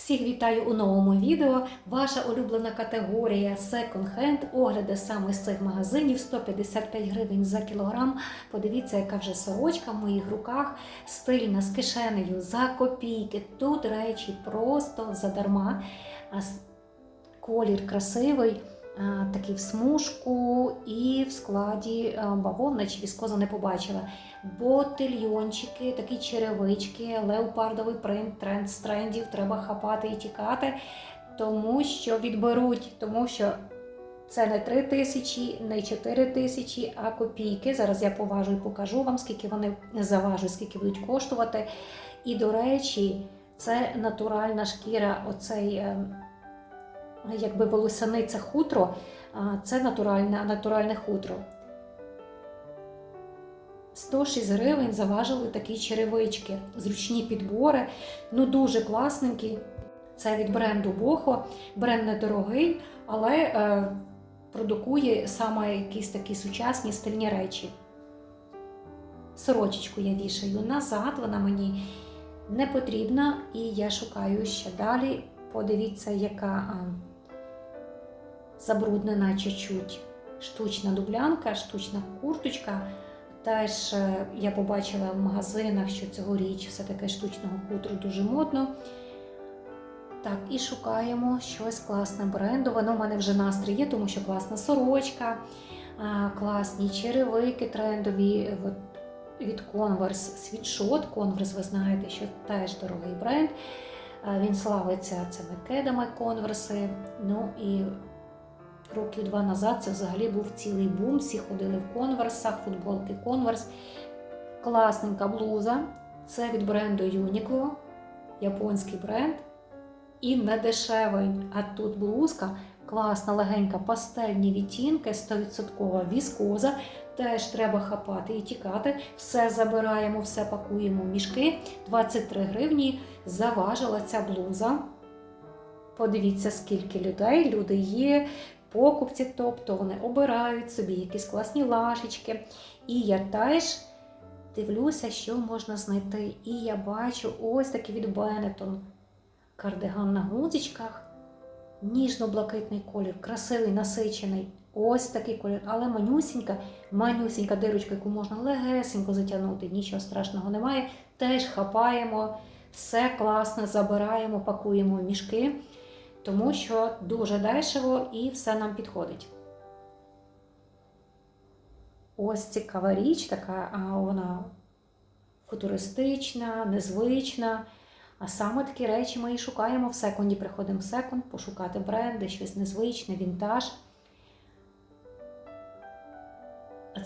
Всіх вітаю у новому відео. Ваша улюблена категорія Hand, огляди саме з цих магазинів 155 гривень за кілограм. Подивіться, яка вже сорочка в моїх руках, стильна з кишенею за копійки. Тут речі просто задарма. Колір красивий, такий в смужку і в складі а, бавовна чи віскоза не побачила. Ботильйончики, такі черевички, леопардовий принт, тренд з трендів, треба хапати і тікати, тому що відберуть, тому що це не 3 тисячі, не 4 тисячі, а копійки. Зараз я поважу і покажу вам, скільки вони заважуть, скільки будуть коштувати. І, до речі, це натуральна шкіра, оцей. Якби волосяниця хутро, це натуральне, натуральне хутро. 106 гривень заважили такі черевички, зручні підбори, ну дуже класненькі. Це від бренду Бохо. Бренд недорогий, але е, продукує саме якісь такі сучасні стильні речі. Сорочечку я вішаю назад, вона мені не потрібна, і я шукаю ще далі. Подивіться, яка забруднена чуть-чуть штучна дублянка, штучна курточка. Теж е, я побачила в магазинах, що цьогоріч все таке штучного хутру дуже модно. Так, і шукаємо щось класне бренду. Воно в мене вже настрій є, тому що класна сорочка, класні черевики трендові від Converse, світшот Converse, ви знаєте, що теж дорогий бренд. Він славиться цими кедами конверси. Ну і років два назад це взагалі був цілий бум. Всі ходили в конверсах, футболки конверс. Класненька блуза. Це від бренду Uniqlo, японський бренд. І не дешевий. А тут блузка класна, легенька, пастельні відтінки, 100% віскоза. Теж треба хапати і тікати. Все забираємо, все пакуємо в мішки. 23 гривні заважила ця блуза. Подивіться, скільки людей. Люди є, покупці, тобто вони обирають собі якісь класні лашечки. І я теж дивлюся, що можна знайти. І я бачу ось такий від Benetton кардиган на гудзичках. Ніжно-блакитний колір, красивий, насичений. Ось такий колір, але манюсінька, манюсінька дирочка, яку можна легесенько затягнути, нічого страшного немає. Теж хапаємо, все класно, забираємо, пакуємо в мішки, тому що дуже дешево і все нам підходить. Ось цікава річ, така, а вона футуристична, незвична. А саме такі речі ми і шукаємо в секунді. Приходимо в секунд, пошукати бренди, щось незвичне, вінтаж.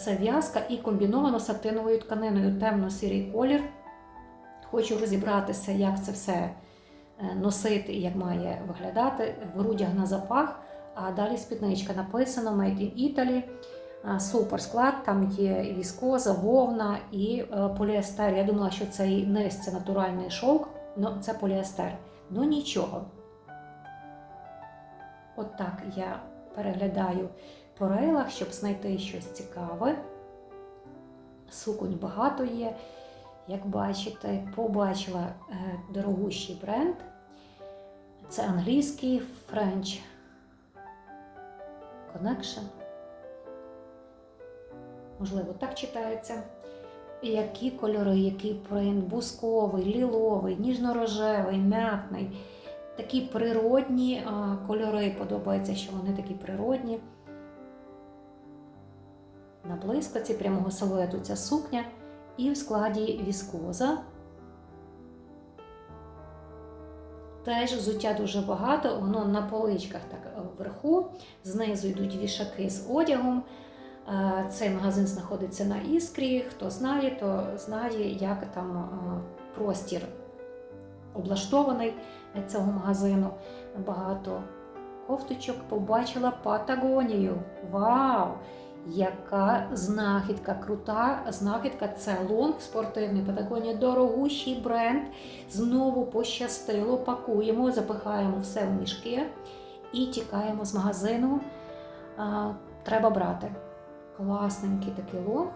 Це в'язка і комбіновано сатиновою тканиною темно-сірий колір. Хочу розібратися, як це все носити і як має виглядати. В грудях на запах, а далі спідничка написано Made in Italy. Супер склад, там є і віскоза, вовна і е, поліестер. Я думала, що цей низ це натуральний шовк, але це поліестер. Ну нічого. От так я переглядаю по рейлах, щоб знайти щось цікаве. Суконь багато є. Як бачите, побачила е, дорогущий бренд. Це англійський French Connection. Можливо, так читається. Які кольори, який принт, бусковий, ліловий, ніжно-рожевий, м'ятний. Такі природні кольори. Подобається, що вони такі природні. На блискавці прямого силуету ця сукня. І в складі віскоза. Теж взуття дуже багато, воно на поличках так е, вверху, знизу йдуть вішаки з одягом. Е, Цей магазин знаходиться на іскрі. Хто знає, то знає, як там е, простір облаштований цього магазину. Багато кофточок побачила Патагонію. Вау! Яка знахідка, крута знахідка це лонг спортивний Патагонія, дорогущий бренд. Знову пощастило, пакуємо, запихаємо все в мішки і тікаємо з магазину. А, треба брати. Класненький такий лонг.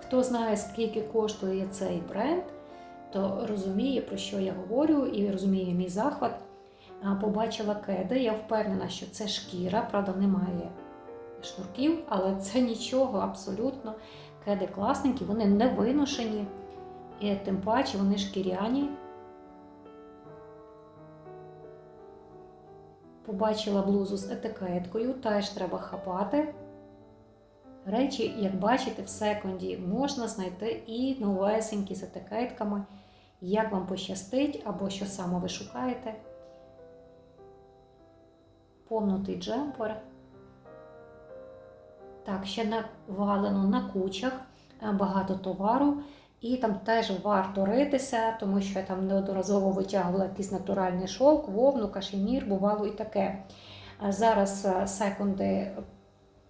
Хто знає, скільки коштує цей бренд, хто розуміє, про що я говорю, і розуміє мій захват, побачила кеди. Я впевнена, що це шкіра, правда, немає шнурків, але це нічого абсолютно. Кеди класненькі, вони не виношені, і тим паче вони шкіряні. Побачила блузу з етикеткою, теж треба хапати. Речі, як бачите, в секунді можна знайти і новесенькі з етикетками, як вам пощастить, або що саме ви шукаєте. Помнутий джемпер. Так, ще навалено на кучах е, багато товару, і там теж варто ритися, тому що я там неодноразово витягувала якийсь натуральний шовк, вовну, кашемір, бувало і таке. Е, Зараз е, секунди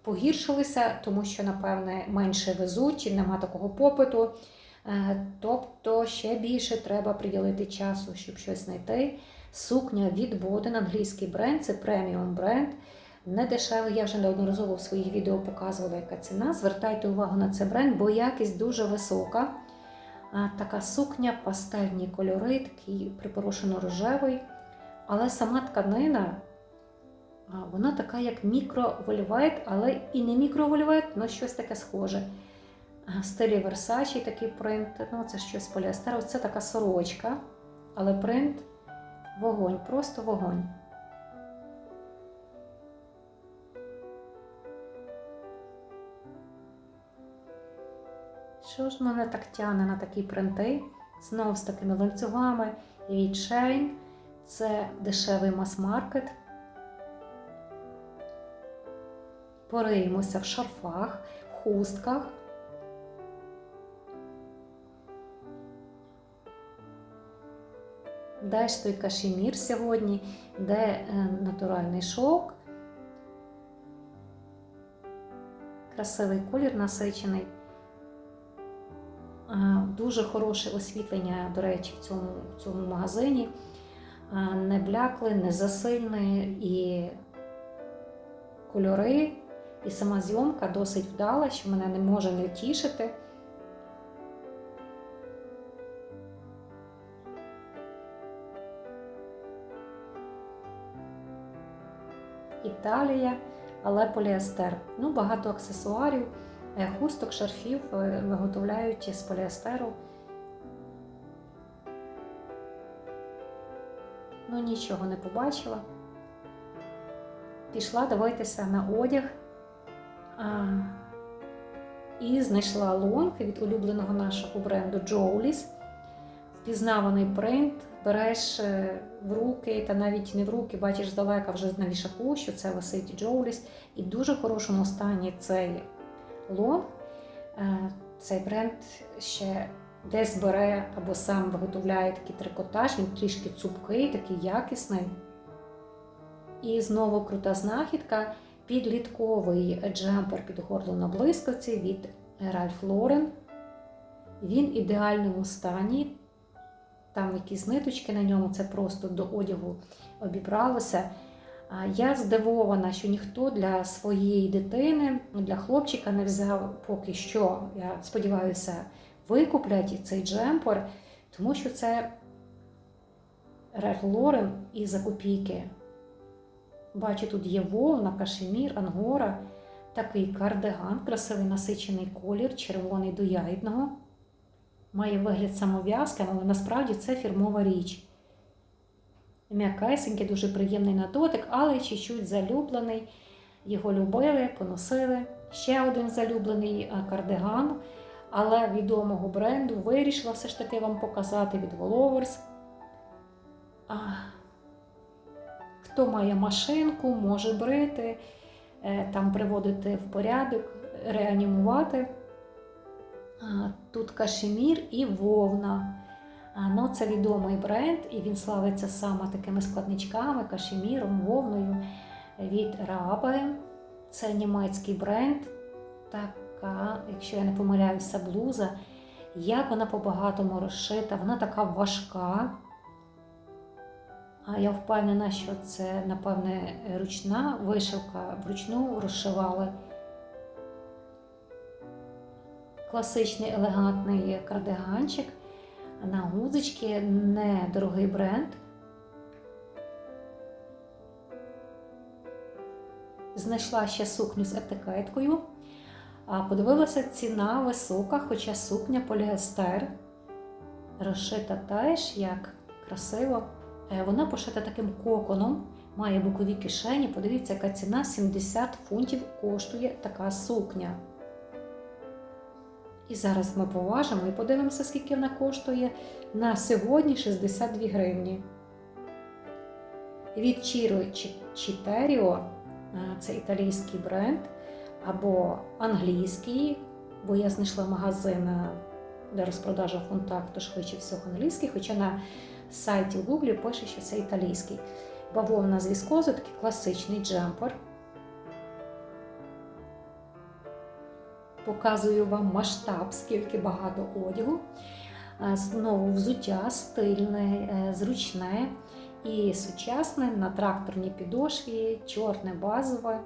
погіршилися, тому що, напевне, менше везуть, і нема такого попиту. Тобто ще більше треба приділити часу, щоб щось знайти. Сукня від Боден, англійський бренд, це преміум бренд. Не дешевий, я вже неодноразово в своїх відео показувала, яка ціна. Звертайте увагу на цей бренд, бо якість дуже висока. Така сукня, пастельні кольори, такий припорошено рожевий. Але сама тканина, вона така, як мікровольвет, але і не мікровольвет, але щось таке схоже. В стилі Versace такий принт, ну це щось поліестеру. Це така сорочка, але принт вогонь, просто вогонь. Що ж мене так тягне на такі принти? Знову з такими ланцюгами від. Це дешевий мас-маркет. Пориємося в шарфах, хустках. Ж той кашемір сьогодні, де е, натуральний шовк. Красивий колір насичений. Е, Дуже хороше освітлення, до речі, в цьому, в цьому магазині. Е, Не блякли, не засильне і кольори, і сама зйомка досить вдала, що мене не може не тішити. Італія, але поліестер. Ну, багато аксесуарів, е, хусток, шарфів е, виготовляють з поліестеру. Ну, нічого не побачила. Пішла дивитися на одяг а, і знайшла лонг від улюбленого нашого бренду Jowlis. Впізнаваний принт, береш е, в руки, та навіть не в руки, бачиш здалека вже на вішаку, що це висить Jowlis. І в дуже хорошому стані цей лонг. Е, Цей бренд ще десь бере або сам виготовляє такий трикотаж, він трішки цупкий, такий якісний. І знову крута знахідка. Підлітковий джемпер під горло на блискавці від Ralph Lauren. Він в ідеальному стані. Там якісь ниточки на ньому, це просто до одягу обібралося. Я здивована, що ніхто для своєї дитини, для хлопчика не взяв поки що. Я сподіваюся, викуплять цей джемпер, тому що це Lauren і за копійки. Бачу, тут є вовна, кашемір, ангора, такий кардиган, красивий насичений колір, червоний до ягідного. Має вигляд самов'язки, але насправді це фірмова річ. М'якесенький, дуже приємний на дотик, але чуть-чуть залюблений. Його любили, поносили. Ще один залюблений кардиган, але відомого бренду вирішила все ж таки вам показати від Wolovers. Хто має машинку, може брити, е, там приводити в порядок, реанімувати. Тут кашемір і вовна. Ну, Це відомий бренд, і він славиться саме такими складничками, кашеміром, вовною від Раби. Це німецький бренд. Така, якщо я не помиляюся, блуза. Як вона по-багатому розшита, вона така важка. А я впевнена, що це, напевне, ручна вишивка, вручну розшивали. Класичний елегантний кардиганчик. на гудзички, недорогий бренд. Знайшла ще сукню з етикеткою. Подивилася, ціна висока, хоча сукня поліестер. Розшита теж як красиво. Е, Вона пошита таким коконом, має бокові кишені. Подивіться, яка ціна 70 фунтів коштує така сукня. І зараз ми поважимо і подивимося, скільки вона коштує. На сьогодні 62 гривні. Від Чіро Чітеріо, це італійський бренд, або англійський, бо я знайшла магазин, де розпродажа фунтах, то швидше всього англійський, хоча на сайті в Гуглі пише, що це італійський. Бавовна з віскозу, такий класичний джемпер. Показую вам масштаб, скільки багато одягу. Е, Знову взуття стильне, е, зручне і сучасне на тракторній підошві, чорне базове.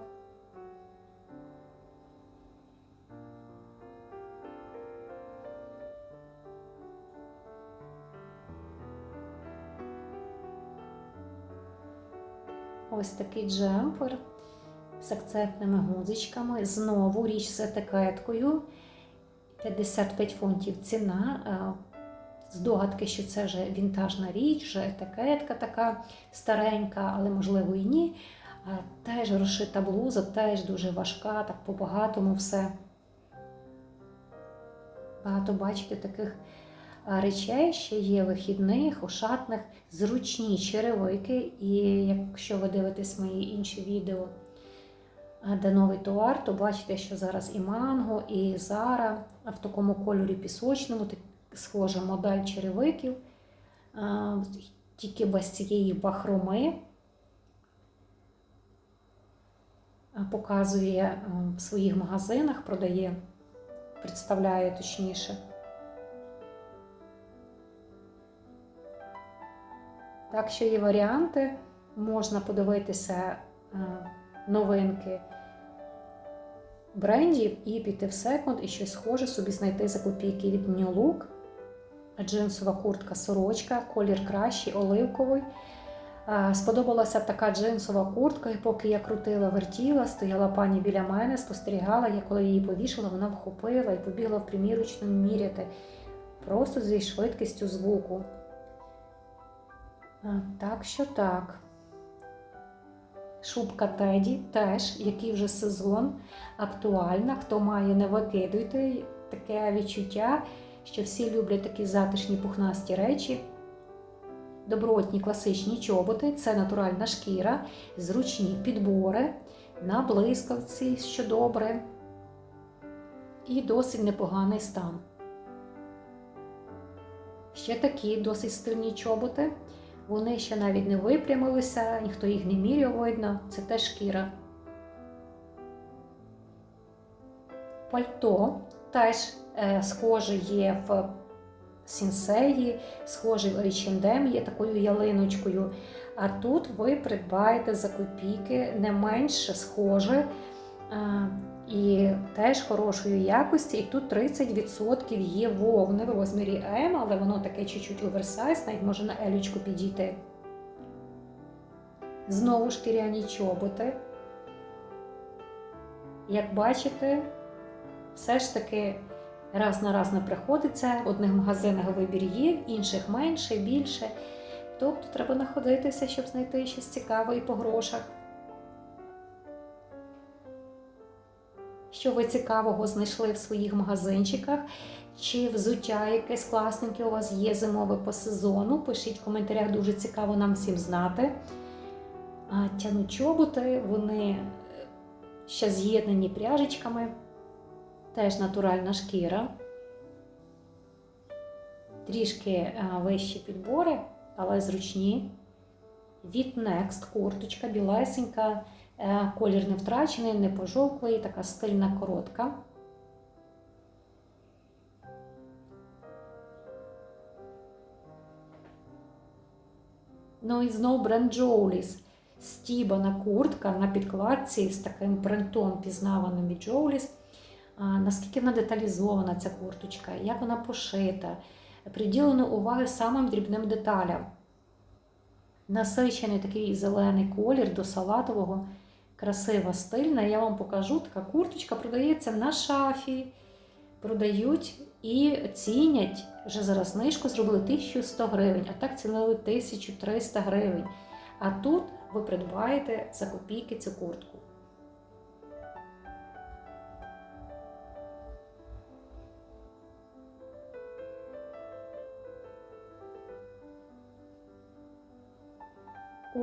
Ось такий джемпер з акцентними гудзичками. Знову річ з етикеткою. 55 фунтів ціна. Е, Здогадки, що це вже вінтажна річ, вже етикетка така старенька, але можливо і ні. Теж розшита блуза, теж дуже важка, так по-багатому все. Багато бачите таких е, речей, ще є вихідних, ошатних, зручні черевики. І якщо ви дивитесь мої інші відео, де новий товар, то бачите, що зараз і манго, і зара в такому кольорі пісочному, так схожа модель черевиків, е, тільки без цієї бахроми. Е, Показує е, в своїх магазинах, продає, представляє точніше. Так що є варіанти, можна подивитися е, новинки брендів і піти в секонд і щось схоже собі знайти за копійки від New Look. Джинсова куртка сорочка, колір кращий, оливковий. Сподобалася така джинсова куртка, і поки я крутила, вертіла, стояла пані біля мене, спостерігала, я коли її повішала, вона вхопила і побігла в примірочну міряти просто зі швидкістю звуку. Так що так. Шубка Теді теж, який вже сезон, актуальна. Хто має, не викидуйте. Таке відчуття, що всі люблять такі затишні пухнасті речі. Добротні класичні чоботи це натуральна шкіра, зручні підбори, на блискавці, що добре, і досить непоганий стан. Ще такі досить стильні чоботи. Вони ще навіть не випрямилися, ніхто їх не міряв видно, це теж шкіра. Пальто теж е, схоже є в сінсеї, схоже в H&M, є такою ялиночкою. А тут ви придбаєте за копійки не менше схоже е, і теж хорошої якості. І тут 30% є вовни в розмірі М, але воно таке чуть-чуть оверсайз, навіть може на елючку підійти. Знову шкіряні чоботи. Як бачите, все ж таки раз на раз не приходиться. В одних магазинах вибір є, в інших менше, більше. Тобто треба знаходитися, щоб знайти щось цікаве і по грошах. Що ви цікавого знайшли в своїх магазинчиках, чи взуття якесь класненьке у вас є зимове по сезону. Пишіть в коментарях, дуже цікаво нам всім знати. А тяну чоботи, вони ще з'єднані пряжечками, теж натуральна шкіра. Трішки вищі підбори, але зручні. Від Next курточка білесенька. Колір не втрачений, не пожовклий, така стильна коротка. Ну і знову бренд Джоуліс. Стібана куртка на підкладці з таким принтом пізнаваним від Джоуліс. Наскільки вона деталізована, ця курточка, як вона пошита. приділено уваги самим дрібним деталям. Насичений такий зелений колір до салатового, красива, стильна. Я вам покажу, така курточка продається на шафі. Продають і цінять. Вже зараз знижку зробили 1100 гривень, а так цінили 1300 гривень. А тут ви придбаєте за копійки цю куртку.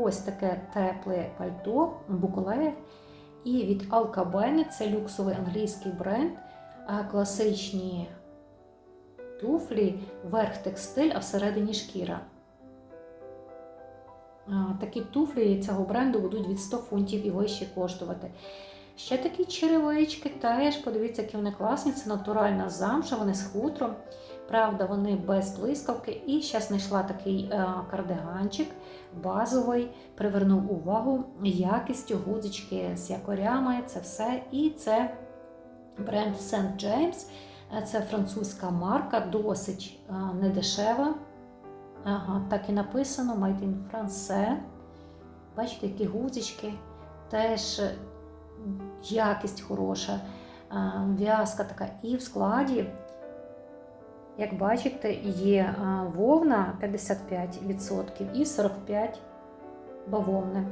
Ось таке тепле пальто Буколе. І від Alcabene, це люксовий англійський бренд, а класичні туфлі, верх текстиль, а всередині шкіра. Такі туфлі цього бренду будуть від 100 фунтів і вище коштувати. Ще такі черевички, теж подивіться, які вони класні. Це натуральна замша, вони з хутром. Правда, вони без блискавки. І зараз знайшла такий е, кардиганчик базовий, привернув увагу якістю гудзички з якорями, це все. І це бренд St. James. Е, Це французька марка, досить е, недешева. Ага, так і написано Made in France. Бачите, які гудзички. Теж якість хороша, в'язка така. І в складі, як бачите, є вовна 55% і 45% бавовни.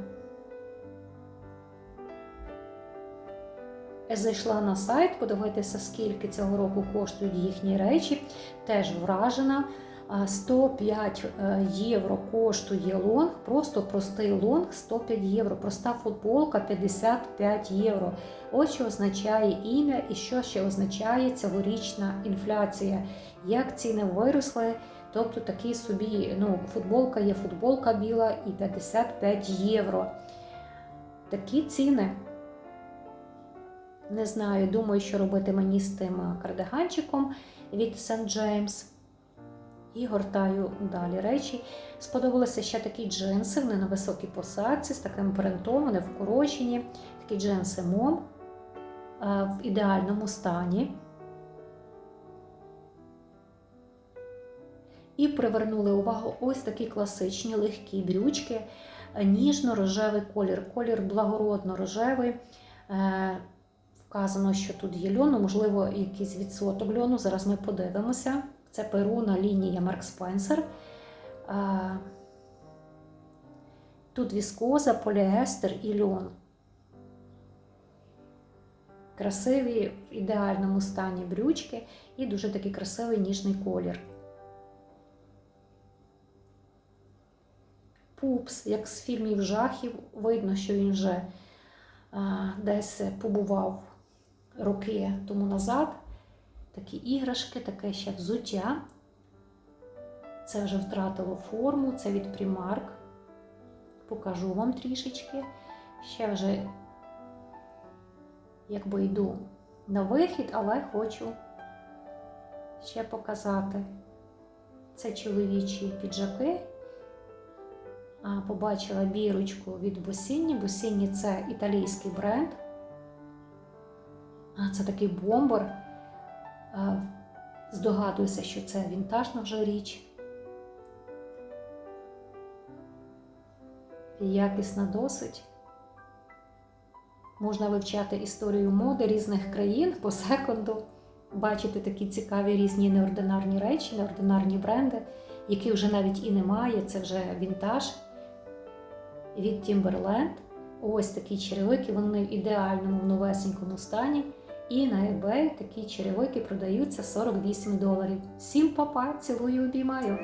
Зайшла на сайт, подивитися, скільки цього року коштують їхні речі. Теж вражена. А, 105 е, євро коштує лонг, просто простий лонг 105 євро, проста футболка 55 євро. Ось що означає ім'я і що ще означає цьогорічна інфляція. Як ціни виросли, тобто такий собі ну, футболка є футболка біла і 55 євро. Такі ціни. Не знаю, думаю, що робити мені з тим кардиганчиком від St. James. І гортаю далі речі. Сподобалися ще такі джинси, вони на високій посадці з таким принтом, вони вкорочені. Такі джинси мом в ідеальному стані. І привернули увагу ось такі класичні легкі брючки, ніжно-рожевий колір, колір благородно-рожевий. Е, Вказано, що тут є льону, можливо, якийсь відсоток льону. Зараз ми подивимося. Це перуна лінія Марк Спенсер. Тут віскоза, поліестер і льон. Красиві в ідеальному стані брючки і дуже такий красивий ніжний колір. Пупс, як з фільмів жахів, видно, що він вже а, десь побував роки тому назад. Такі іграшки, таке ще взуття. Це вже втратило форму, це від Primark. Покажу вам трішечки. Ще вже, якби йду на вихід, але хочу ще показати. Це чоловічі піджаки. Побачила бірочку від Босіні. Босіні це італійський бренд. Це такий бомбер. Здогадуюся, що це вінтажна вже річ. Якісна досить. Можна вивчати історію моди різних країн по секунду, бачити такі цікаві різні неординарні речі, неординарні бренди, які вже навіть і немає, це вже вінтаж від Timberland. Ось такі черевики, вони в ідеальному новесенькому стані. І на eBay такі черевики продаються 48 доларів. Всім папа, цілую, обіймаю!